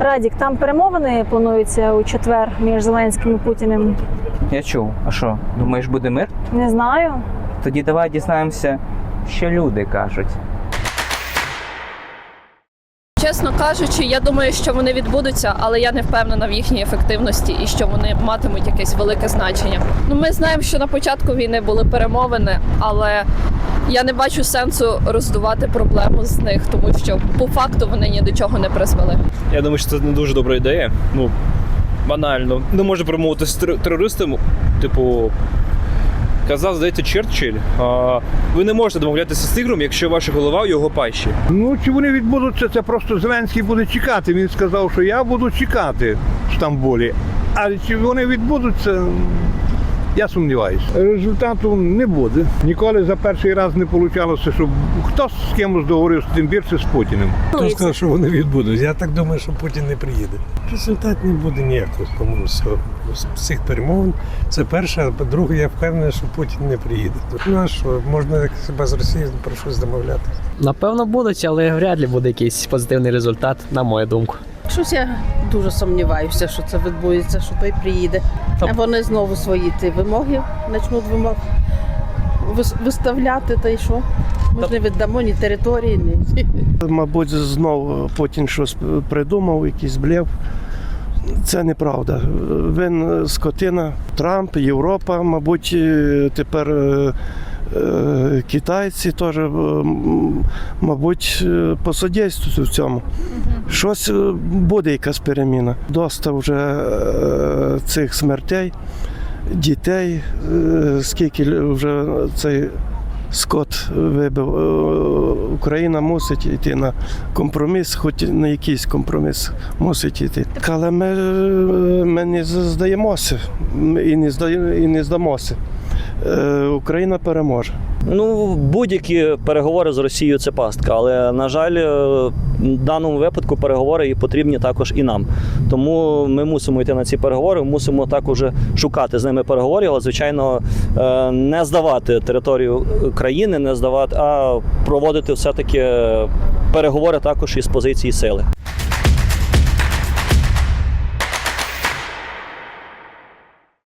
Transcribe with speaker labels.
Speaker 1: Радік, там перемовини плануються у четвер між Зеленським і Путіним.
Speaker 2: Я чув. А що, думаєш, буде мир?
Speaker 1: Не знаю.
Speaker 2: Тоді давай дізнаємося, що люди кажуть.
Speaker 3: Чесно кажучи, я думаю, що вони відбудуться, але я не впевнена в їхній ефективності і що вони матимуть якесь велике значення. Ну, ми знаємо, що на початку війни були перемовини, але я не бачу сенсу роздувати проблему з них, тому що по факту вони ні до чого не призвели.
Speaker 4: Я думаю, що це не дуже добра ідея. Ну, банально. Не може промовити з терористом, типу. Казав, здається, Черчилль. А, ви не можете домовлятися з тигром, якщо ваша голова в його пащі.
Speaker 5: Ну, чи вони відбудуться, це просто Зеленський буде чекати. Він сказав, що я буду чекати в Стамбулі. А чи вони відбудуться, я сумніваюся. Результату не буде. Ніколи за перший раз не вийшло, щоб хтось з кимось договорився, тим більше з Путіним.
Speaker 6: Хто сказав, що вони відбудуть? Я так думаю, що Путін не приїде. Результат не буде ніякого, по-моєму, з цих перемовин. Це перше, а по-друге, я впевнений, що Путін не приїде. Ну а що, можна хіба з Росією про щось домовлятися?
Speaker 7: Напевно, будуть, але вряд ли буде якийсь позитивний результат, на мою думку.
Speaker 8: Щось я дуже сумніваюся, що це відбудеться, що той приїде. А вони знову свої ті вимоги почнуть вимог виставляти, та й що? Ми ж не віддамо ні території, ні.
Speaker 9: Мабуть, знову Путін щось придумав, якийсь блєв. Це неправда. Він скотина, Трамп, Європа, мабуть, е, тепер е, е, китайці теж, мабуть, посодействують в цьому. Щось е, буде якась переміна. Доста вже е, цих смертей, дітей, е, скільки вже цей скот вибив. Україна мусить йти на компроміс, хоч на якийсь компроміс мусить йти. Але ми, ми не здаємося і не, здає, і не здамося. Україна переможе.
Speaker 10: Ну, будь-які переговори з Росією це пастка, але на жаль, е, в даному випадку переговори і потрібні також і нам. Тому ми мусимо йти на ці переговори, мусимо також шукати з ними переговорів, але звичайно е, не здавати територію країни, не здавати, а проводити все таки переговори також із позиції сили.